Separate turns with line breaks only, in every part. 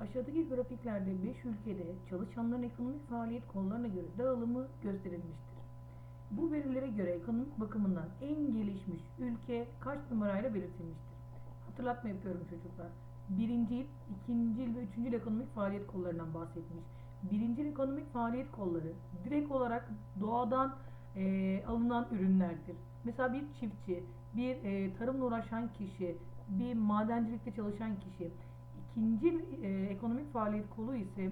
Aşağıdaki grafiklerde 5 ülkede çalışanların ekonomik faaliyet kollarına göre dağılımı gösterilmiştir. Bu verilere göre ekonomik bakımından en gelişmiş ülke kaç numarayla belirtilmiştir? Hatırlatma yapıyorum çocuklar. Birinci il, ikinci il ve üçüncü il ekonomik faaliyet kollarından bahsetmiş. Birinci il ekonomik faaliyet kolları direkt olarak doğadan e, alınan ürünlerdir. Mesela bir çiftçi, bir e, tarımla uğraşan kişi, bir madencilikte çalışan kişi. İkinci e, ekonomik faaliyet kolu ise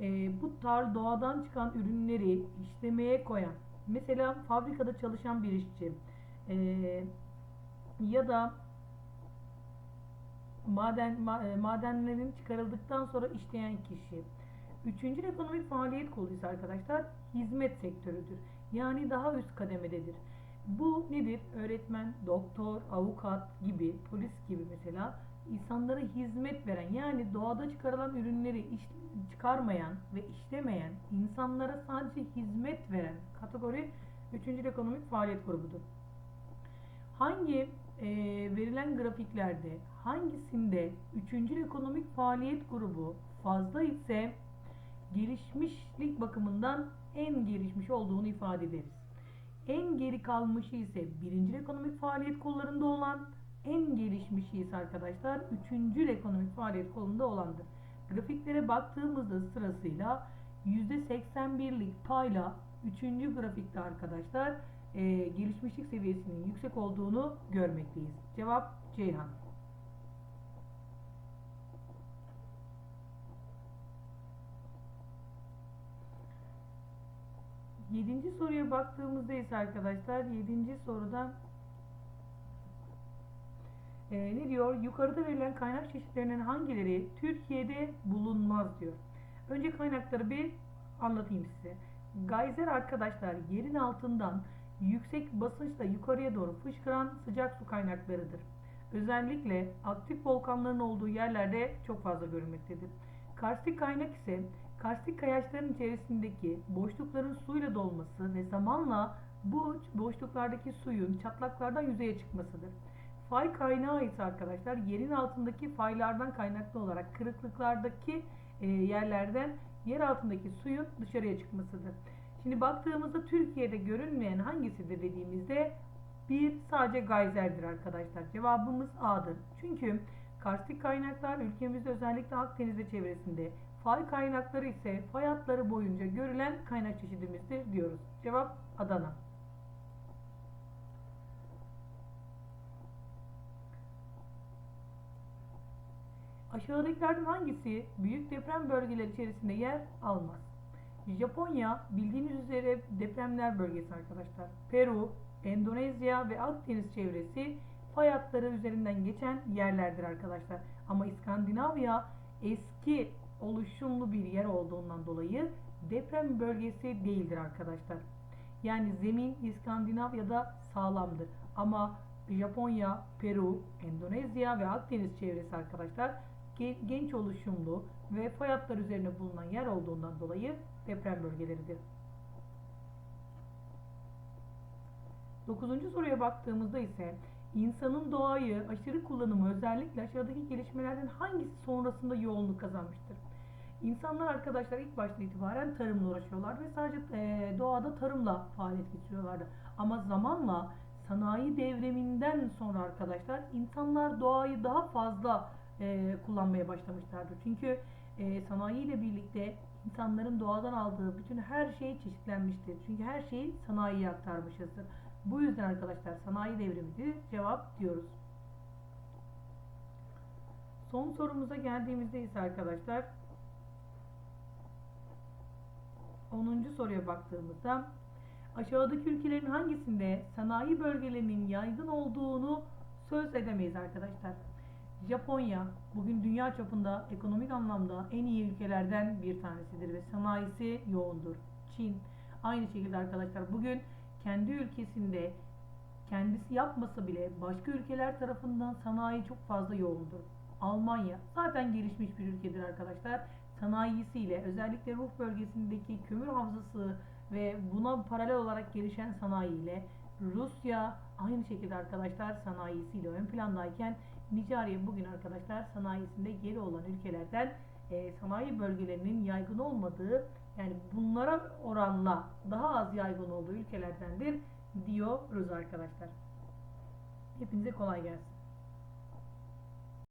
e, bu tar doğadan çıkan ürünleri işlemeye koyan, mesela fabrikada çalışan bir işçi e, ya da maden ma, e, madenlerin çıkarıldıktan sonra işleyen kişi. Üçüncü ekonomik faaliyet kolu ise arkadaşlar hizmet sektörüdür. Yani daha üst kademededir. Bu nedir? Öğretmen, doktor, avukat gibi, polis gibi mesela insanlara hizmet veren yani doğada çıkarılan ürünleri iş, çıkarmayan ve işlemeyen insanlara sadece hizmet veren kategori 3. ekonomik faaliyet grubudur. Hangi e, verilen grafiklerde hangisinde 3. ekonomik faaliyet grubu fazla ise gelişmişlik bakımından en gelişmiş olduğunu ifade ederiz. En geri kalmışı ise birinci ekonomik faaliyet kollarında olan, en gelişmişi ise arkadaşlar üçüncü ekonomik faaliyet kolunda olandır. Grafiklere baktığımızda sırasıyla %81'lik payla üçüncü grafikte arkadaşlar e, gelişmişlik seviyesinin yüksek olduğunu görmekteyiz. Cevap Ceyhan. Yedinci soruya baktığımızda ise arkadaşlar yedinci soruda e, ne diyor? Yukarıda verilen kaynak çeşitlerinin hangileri Türkiye'de bulunmaz diyor. Önce kaynakları bir anlatayım size. Gayzer arkadaşlar yerin altından yüksek basınçla yukarıya doğru fışkıran sıcak su kaynaklarıdır. Özellikle aktif volkanların olduğu yerlerde çok fazla görülmektedir. Karstik kaynak ise karstik kayaçların içerisindeki boşlukların suyla dolması ve zamanla bu boşluklardaki suyun çatlaklardan yüzeye çıkmasıdır. Fay kaynağı ise arkadaşlar yerin altındaki faylardan kaynaklı olarak kırıklıklardaki e, yerlerden yer altındaki suyun dışarıya çıkmasıdır. Şimdi baktığımızda Türkiye'de görünmeyen hangisidir dediğimizde bir sadece gayzerdir arkadaşlar. Cevabımız A'dır. Çünkü karstik kaynaklar ülkemizde özellikle Akdeniz çevresinde, fay kaynakları ise fay hatları boyunca görülen kaynak çeşidimizdir diyoruz. Cevap Adana. Aşağıdakilerden hangisi büyük deprem bölgeleri içerisinde yer almaz? Japonya bildiğiniz üzere depremler bölgesi arkadaşlar. Peru, Endonezya ve Akdeniz çevresi fay hatları üzerinden geçen yerlerdir arkadaşlar. Ama İskandinavya eski oluşumlu bir yer olduğundan dolayı deprem bölgesi değildir arkadaşlar. Yani zemin İskandinavya'da sağlamdır. Ama Japonya, Peru, Endonezya ve Akdeniz çevresi arkadaşlar genç oluşumlu ve fay hatları üzerine bulunan yer olduğundan dolayı deprem bölgeleridir. Dokuzuncu soruya baktığımızda ise insanın doğayı aşırı kullanımı özellikle aşağıdaki gelişmelerden hangisi sonrasında yoğunluk kazanmıştır? İnsanlar arkadaşlar ilk başta itibaren tarımla uğraşıyorlar ve sadece e, doğada tarımla faaliyet geçiriyorlardı. Ama zamanla sanayi devriminden sonra arkadaşlar insanlar doğayı daha fazla e, kullanmaya başlamışlardır. Çünkü e, sanayi ile birlikte insanların doğadan aldığı bütün her şey çeşitlenmiştir. Çünkü her şeyi sanayiye aktarmışızdır. Bu yüzden arkadaşlar sanayi devrimidir. Cevap diyoruz. Son sorumuza geldiğimizde ise arkadaşlar 10. soruya baktığımızda aşağıdaki ülkelerin hangisinde sanayi bölgelerinin yaygın olduğunu söz edemeyiz arkadaşlar. Japonya bugün dünya çapında ekonomik anlamda en iyi ülkelerden bir tanesidir ve sanayisi yoğundur. Çin aynı şekilde arkadaşlar bugün kendi ülkesinde kendisi yapmasa bile başka ülkeler tarafından sanayi çok fazla yoğundur. Almanya zaten gelişmiş bir ülkedir arkadaşlar. Sanayisiyle özellikle Ruh bölgesindeki kömür havzası ve buna paralel olarak gelişen sanayiyle Rusya aynı şekilde arkadaşlar sanayisiyle ön plandayken Nijerya bugün arkadaşlar sanayisinde geri olan ülkelerden e, sanayi bölgelerinin yaygın olmadığı yani bunlara oranla daha az yaygın olduğu ülkelerdendir diyoruz arkadaşlar. Hepinize kolay gelsin.